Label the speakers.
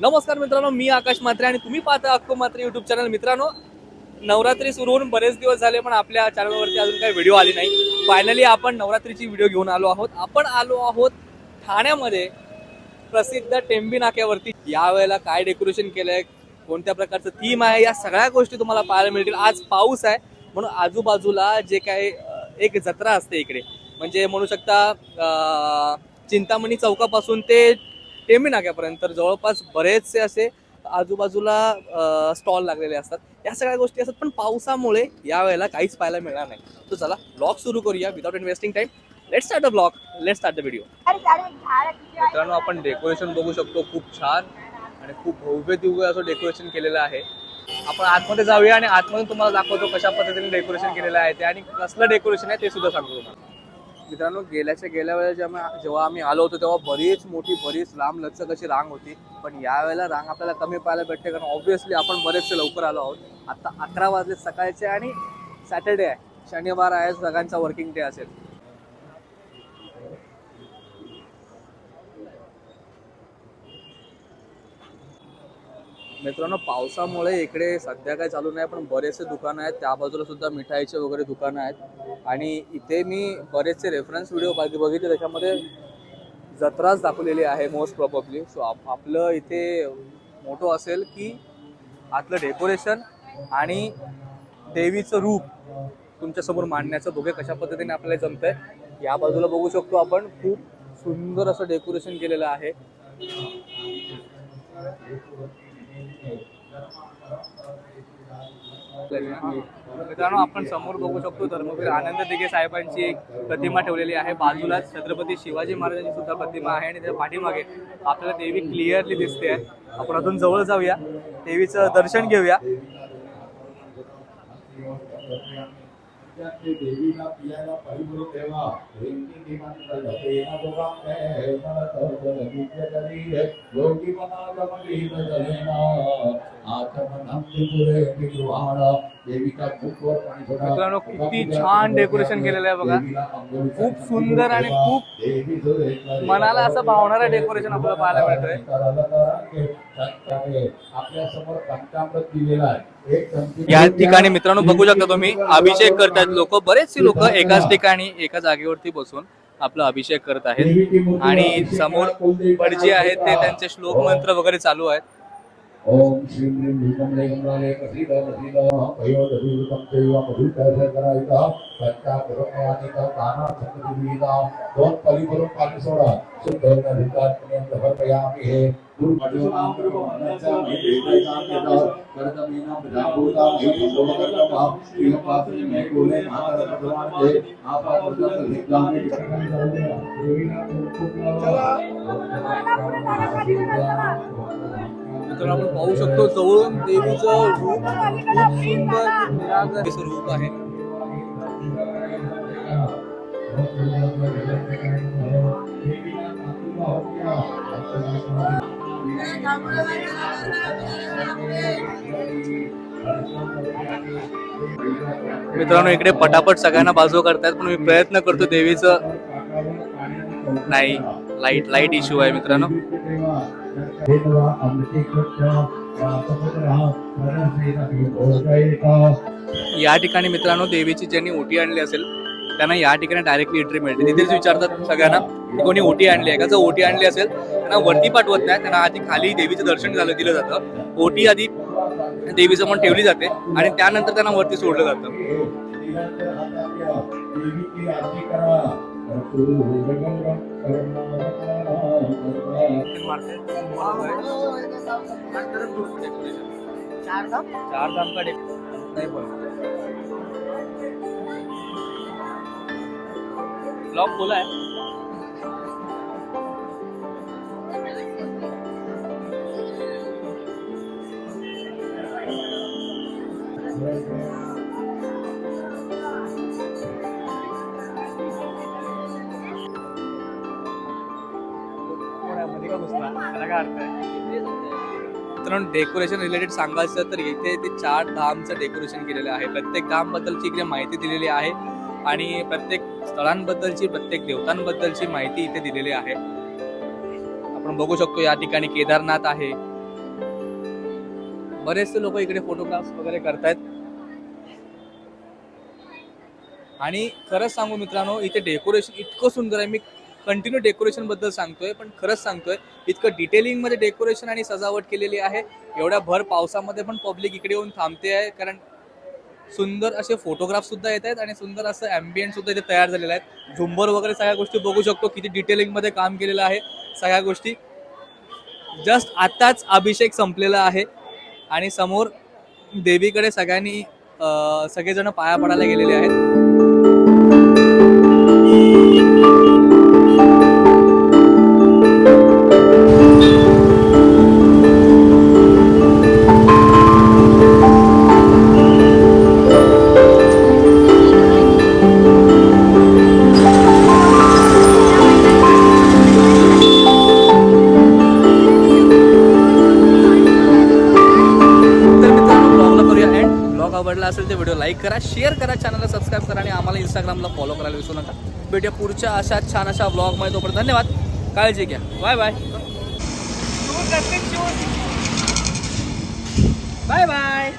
Speaker 1: नमस्कार मित्रांनो मी आकाश मात्रे आणि तुम्ही पाहता अक्को मात्रे युट्यूब चॅनल मित्रांनो नवरात्री सुरू होऊन बरेच दिवस झाले पण आपल्या चॅनलवरती अजून काही व्हिडिओ आले नाही. फायनली आपण नवरात्रीची व्हिडिओ घेऊन आलो आहोत. आपण आलो आहोत ठाण्यामध्ये प्रसिद्ध टेंबी नाक्यावरती. यावेळेला काय डेकोरेशन केलंय कोणत्या प्रकारचं थीम आहे या सगळ्या गोष्टी तुम्हाला पाहायला मिळतील. आज पाऊस आहे म्हणून आजूबाजूला जे काय एक जत्रा असते इकडे. म्हणजे म्हणू शकता चिंतामणी चौकापासून ते टेंबी नाक्यापर्यंत. तर जवळपास बरेचसे असे आजूबाजूला स्टॉल लागलेले असतात. या सगळ्या गोष्टी असतात पण पावसामुळे यावेळेला काहीच पाहायला मिळणार नाही. तर चला ब्लॉग सुरू करूया without investing time let start the blog let start the video मित्रांनो आपण डेकोरेशन बघू शकतो खूप छान आणि खूप भव्य दिव्य असं डेकोरेशन केलेलं आहे. आपण आतमध्ये जाऊया आणि आतमध्ये तुम्हाला दाखवतो कशा पद्धतीने डेकोरेशन केलेलं आहे ते आणि कसलं डेकोरेशन आहे ते सुद्धा सांगतो तुम्हाला. मित्रांनो गेल्याच्या गेल्या वेळेला जेव्हा जेव्हा आम्ही आलो होतो तेव्हा बरीच मोठी बरीच लांब लचक अशी रांग होती. पण यावेळेला रांग आपल्याला कमी पाहायला भेटते कारण ऑब्व्हियसली आपण बरेचसे लवकर आलो आहोत. आता अकरा वाजले सकाळचे आणि सॅटर्डे आहे. शनिवार आहे सगळ्यांचा वर्किंग डे असेल. मित्रांनो पावसामुळे इकडे सध्या काय चालू नाही पण बरेचसे दुकानं आहेत. त्या बाजूला सुद्धा मिठाईचे वगैरे दुकानं आहेत. आणि इथे मी बरेचसे रेफरन्स व्हिडिओ बघितले त्याच्यामध्ये जत्राच दाखवलेली आहे मोस्ट प्रॉब्ली सो आप आपलं इथे मोठं असेल की आतलं डेकोरेशन आणि देवीचं रूप तुमच्यासमोर मांडण्याचं बघे कशा पद्धतीने आपल्याला जमतंय. या बाजूला बघू शकतो आपण खूप सुंदर असं डेकोरेशन केलेलं आहे. मित्रांनो आपण समोर बघू शकतो धर्मवीर आनंद दिघे साहेबांची एक प्रतिमा ठेवलेली आहे. बाजूलाच छत्रपती शिवाजी महाराजांची सुद्धा प्रतिमा आहे आणि त्या पाठीमागे आपल्याला देवी क्लिअरली दिसते आहे. आपण अजून जवळ जाऊया. देवीचं दर्शन घेऊया.
Speaker 2: त्याचे देवीला पियाला परिमळ ठेवा प्रेमची दिमाग जपेना दोघांचे मनत जगीचे करी योगी मना जमली जलेना आचमनम त्रिपुरे
Speaker 1: मित्रांनो, किती छान डेकोरेशन केलेलं आहे बघा. खूप सुंदर आणि खूप मनाला असं भावणारं डेकोरेशन आपल्याला पाहायला मिळतंय. या ठिकाणी मित्रांनो बघू शकता तुम्ही अभिषेक करतात लोक बरेचसे लोक एकाच ठिकाणी एका जागेवरती बसून आपला अभिषेक करत आहेत आणि समोर भटजी आहेत ते त्यांचे श्लोक मंत्र वगैरे चालू आहेत
Speaker 2: ओम श्रीं ह्रीं भूतं लेकं लाले प्रसीद प्रसीद पयोदधिवृतं पालिसोडा शुद्धोनधिकात्मन्यं समर्पयामि हे। गुरुमजोनां गुरुमनसा महेशैतान्यता करदमीनां प्रजाभूतां महेशोभकर्तमां श्रीपात्रे मे कुले महारत्नवान् हे आपादर्शं तर
Speaker 1: मित्रांनो आपण पाहू शकतो जवळून देवीचं रूप खूप सुंदर निरागस रूप आहे. मित्रांनो इकडे पटापट सगळ्यांना बाजू करतायत पण मी प्रयत्न करतो देवीचं नाही लाइट लाइट इश्यू आहे मित्रांनो. या ठिकाणी मित्रांनो देवीची ज्यांनी ओटी आणली असेल त्यांना या ठिकाणी डायरेक्टली एंट्री मिळते. तिथेच विचारतात सगळ्यांना की कोणी ओटी आणली आहे का? जर ओटी आणली असेल त्यांना वरती पाठवत नाही त्यांना आधी खाली देवीचं दर्शन झालं दिलं जातं. ओटी आधी देवीचं मन ठेवली जाते आणि त्यानंतर त्यांना वरती सोडलं जातं.
Speaker 3: चार धाम
Speaker 1: चार धाम का डेक नाही पण लॉक खोला आहे त्याला काय अर्थ आहे? डेकोरेशन रिलेटेड सांगायचं तर इथे ते चार धामचं डेकोरेशन केलेलं आहे. प्रत्येक धाम बद्दलची इकडे माहिती दिलेली आहे आणि प्रत्येक स्थळांबद्दलची प्रत्येक देवतांबद्दलची माहिती इथे दिलेली आहे. आपण बघू शकतो या ठिकाणी केदारनाथ आहे. बरेचसे लोक इकडे फोटोग्राफ्स वगैरे करतायत. आणि खरंच सांगू मित्रांनो इथे डेकोरेशन इतकं सुंदर आहे. मी कंटिन्यू डेकोरेशनबद्दल सांगतोय पण खरंच सांगतोय इतकं डिटेलिंगमध्ये डेकोरेशन आणि सजावट केलेली आहे. एवढ्या भर पावसामध्ये पण पब्लिक इकडे येऊन थांबते आहे कारण सुंदर असे फोटोग्राफ सुद्धा येत आहेत आणि सुंदर असं अँबियंट सुद्धा इथे तयार झालेलं आहे. झुंबर वगैरे सगळ्या गोष्टी बघू शकतो किती डिटेलिंगमध्ये काम केलेलं आहे सगळ्या गोष्टी. जस्ट आताच अभिषेक संपलेला आहे आणि समोर देवीकडे सगळ्यांनी सगळेजण पाया पडायला गेलेले आहेत. आवडला असेल तर व्हिडिओ लाईक करा शेअर करा चॅनलला सबस्क्राईब करा आणि आम्हाला इंस्टाग्रामला फॉलो करायला विसरू नका. भेटूया पुढच्या अशा छान अशा ब्लॉगमध्ये तोपर्यंत धन्यवाद. काळजी घ्या. Bye bye bye bye